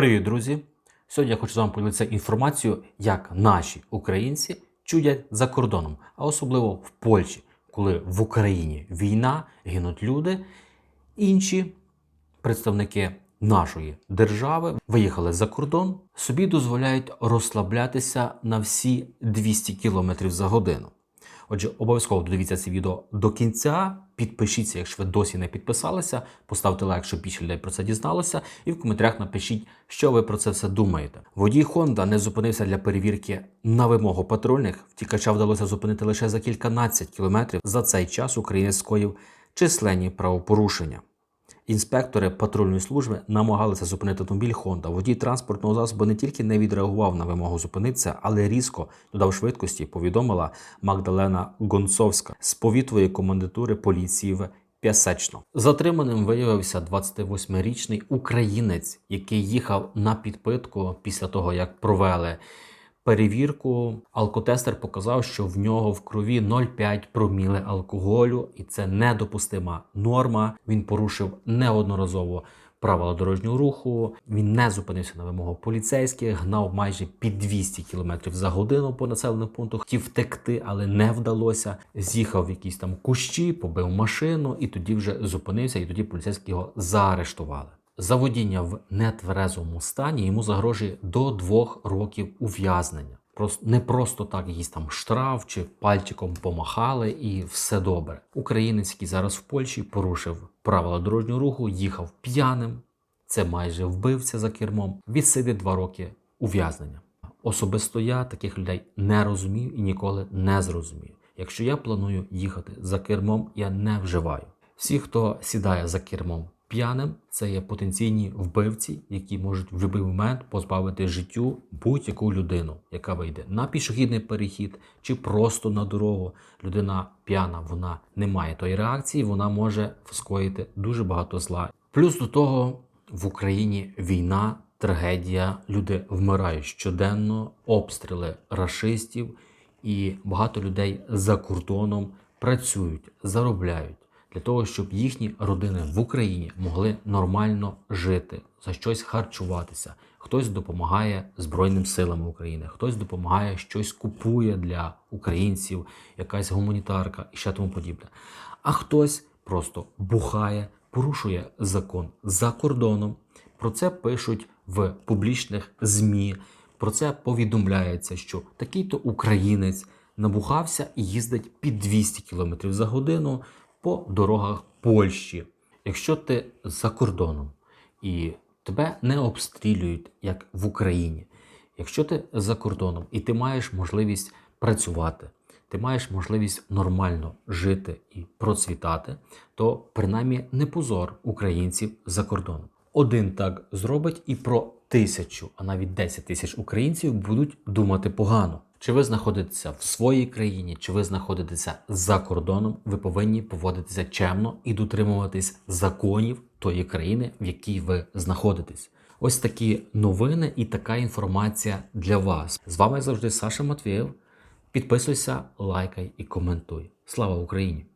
Привіт, друзі! Сьогодні я хочу з вами поділитися інформацією, як наші українці чудять за кордоном, а особливо в Польщі, коли в Україні війна, гинуть люди. Інші представники нашої держави виїхали за кордон, собі дозволяють розслаблятися на всі 200 км за годину. Отже, обов'язково додивіться це відео до кінця. Підпишіться, якщо ви досі не підписалися. Поставте лайк, щоб більше людей про це дізналося. І в коментарях напишіть, що ви про це все думаєте. Водій Honda не зупинився для перевірки на вимогу патрульних. Втікача вдалося зупинити лише за кільканадцять кілометрів. За цей час українець скоїв численні правопорушення. Інспектори патрульної служби намагалися зупинити автомобіль Honda. Водій транспортного засобу не тільки не відреагував на вимогу зупинитися, але різко додав швидкості, повідомила Магдалена Гонцовська з повітової комендатури поліції в П'ясечно. Затриманим виявився 28-річний українець, який їхав на підпитку після того, як провели перевірку. Алкотестер показав, що в нього в крові 0,5 проміли алкоголю, і це недопустима норма. Він порушив неодноразово. Правила дорожнього руху він не зупинився на вимогу поліцейських, гнав майже під 200 км за годину по населених пунктах. Хотів втекти, але не вдалося. З'їхав в якісь там кущі, побив машину, і тоді вже зупинився. І тоді поліцейські його заарештували. За водіння в нетверезому стані йому загрожує до двох років ув'язнення. Просто не просто так якийсь там штраф чи пальчиком помахали, і все добре. Українець, який зараз в Польщі, порушив правила дорожнього руху, їхав п'яним. Це майже вбивця за кермом. Відсидить два роки ув'язнення. Особисто я таких людей не розумію і ніколи не зрозумію. Якщо я планую їхати за кермом, я не вживаю. Всі, хто сідає за кермом п'яним, це є потенційні вбивці, які можуть в будь-який момент позбавити життю будь-яку людину, яка вийде на пішохідний перехід чи просто на дорогу. Людина п'яна, вона не має тої реакції, вона може скоїти дуже багато зла. Плюс до того в Україні війна, трагедія, люди вмирають щоденно, обстріли рашистів, і багато людей за кордоном працюють, заробляють для того, щоб їхні родини в Україні могли нормально жити, за щось харчуватися. Хтось допомагає Збройним силам України, хтось допомагає щось купує для українців, якась гуманітарка і ще тому подібне. А хтось просто бухає, порушує закон за кордоном. Про це пишуть в публічних ЗМІ. Про це повідомляється, що такий-то українець набухався і їздить під 200 км за годину по дорогах Польщі. Якщо ти за кордоном і тебе не обстрілюють, як в Україні, якщо ти за кордоном і ти маєш можливість працювати, ти маєш можливість нормально жити і процвітати, то принаймні не позор українців за кордоном. Один так зробить і про тисячу, а навіть 10 тисяч українців будуть думати погано. Чи ви знаходитеся в своїй країні, чи ви знаходитеся за кордоном, ви повинні поводитися чемно і дотримуватись законів тої країни, в якій ви знаходитесь. Ось такі новини і така інформація для вас. З вами завжди Саша Матвієв. Підписуйся, лайкай і коментуй. Слава Україні!